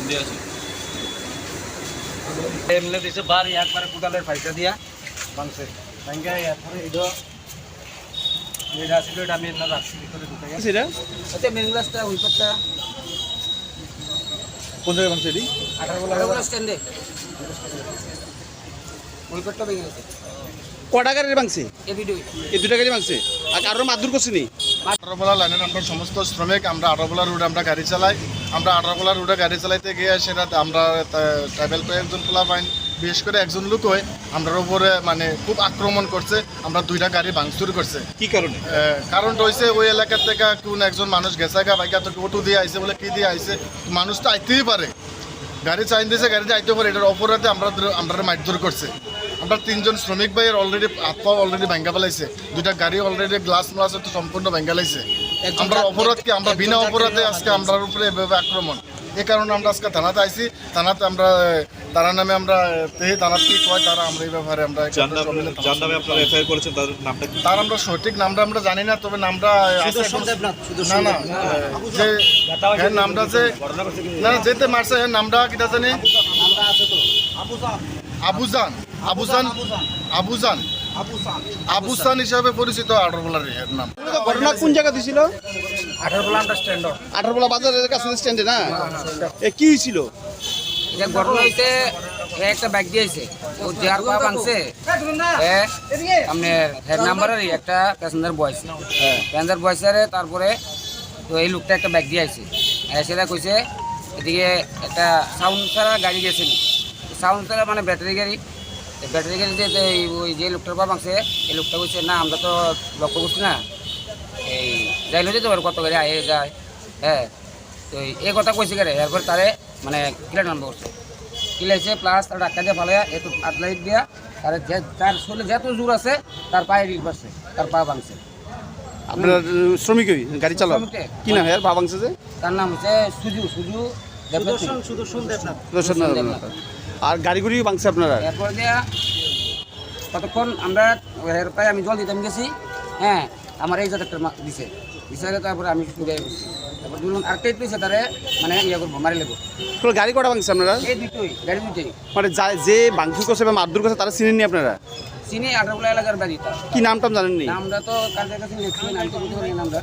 দিয়ে আছে এমনি দিছে বাড়ি একবারে কোদালের পয়সা দিয়া। ভাঙছে ভাঙ্গে এরপরে এটা এটা আমি এমনি রাখছি ভিতরে ঢুকে গেছে ওই কোন জায়গায় এটি আঠারো বলা স্ট্যান্ডে ওই পাটটা ভেঙে গেছে কটা গাড়ি ভাঙছে এ ভিডিও এই দুটা গাড়ি ভাঙছে আর কারোর মারধর করছেনি আঠারোবেলা লাইনের আমরা সমস্ত শ্রমিক আমরা আঠারোবেলা রুটে আমরা গাড়ি চালাই। আমরা আঠারোবেলা রুটে গাড়ি চালাইতে গিয়ে সেটা আমরা ট্রাভেল করে একজন পোলা পাইন বিশেষ করে একজন লোক হয়ে আমরার উপরে মানে খুব আক্রমণ করছে আমরা দুইটা গাড়ি ভাঙচুর করছে। কি কারণে? কারণটা হয়েছে ওই এলাকার থেকে কোন একজন মানুষ গেছে গা বাইকা তো টোটো দিয়ে আইছে বলে কি দিয়ে আইছে মানুষ তো আইতেই পারে। গাড়ি চাইন দিয়েছে গাড়ি আইতে পারে এটার অপরাধে আমরা আমরা মারধর করছে। আমরা তিনজন শ্রমিক ভাইয়ের অলরেডি হাত পা অলরেডি ভেঙ্গা ফেলাইছে দুইটা গাড়ি অলরেডি গ্লাস গ্লাস তো সম্পূর্ণ ভেঙ্গা লাইছে আমরা অপরাধ কি? আমরা বিনা অপরাধে আজকে আমরার উপরে এভাবে আক্রমণ। এই কারণে আমরা আজকে থানাতে আইছি। থানাতে আমরা তারা নামে আমরা তেহে থানার কি কয় তারা আমরা এই ব্যাপারে আমরা যার নামে আপনারা এফআইআর করেছেন তার নামটা তার আমরা সঠিক নামটা আমরা জানি না তবে নামটা না না যে এর নামটা যে না না, যেতে মারছে এর নামটা কিটা জানি? আবুজান আবুজান? আবুজান। আবুসান হিসাবে পরিচিত আটরবলার এর নাম। ঘটনা কোন জায়গা দিছিল? আঠারো বলা স্ট্যান্ড আঠারোবেলা বাজারের কাছে স্ট্যান্ডে না? এ কি হয়েছিল এটা ঘটনা হইছে এ একটা ব্যাগ দিয়েছে ও যার পা ভাঙছে। আপনার হেড নাম্বারের একটা প্যাসেঞ্জার বয়স প্যাসেঞ্জার বয়সের তারপরে তো এই লোকটা একটা ব্যাগ দিয়ে সেটা কইছে এদিকে একটা সাউন্ড ছাড়া গাড়ি গেছে সাউন্ড ছাড়া মানে ব্যাটারি গাড়ি। ব্যাটারি গাড়ি যে এই- ওই যে লোকটার পা ভাঙছে এই লোকটা কইছে না আমরা তো লক্ষ্য করছি না। এই যাইলে যেতে পারো কত গাড়ি আয়ে যায় হ্যাঁ। তো এই কথা কইছে কেন এরপর তারে মানে কিলার নাম্বার করছে। কিলাইছে প্লাস তার ডাক্তার দিয়ে ফালাইয়া একটু আটলাইট দিয়া তার যে তার শরীরে যত জোর আছে তার পায়ে রিল পারছে তার পা ভাঙছে। আপনার শ্রমিক ওই গাড়ি চালক? কি? নাম হ্যাঁ ভা ভাঙছে যে? তার নাম হচ্ছে সুজু সুজু সুদর্শন সুদর্শন সুদর্শন দেবনাথ। আর গাড়িগুড়ি ভাঙছে আপনারা? এরপর দিয়া কতক্ষণ আমরা এর পায়ে আমি জল দিতাম গেছি হ্যাঁ আমার এই জায়গাটা দিছে। দিছে তারপরে আমি ফিরে গেছি তারপর দুজন আরেকটা দিছে তারে মানে ইয়ে করব মারি তো গাড়ি কটা ভাঙছে আপনারা? এই দুটোই গাড়ি দুটোই। মানে যা- ভাঙচুর করছে বা মারধর করছে তারা চিনেননি আপনারা? চিনি আঠারোগুলা এলাকার বাড়ি কি নাম টাম জানেননি? নামটা তো কার কাছে লিখছি নাম বলতে পারি না আমরা।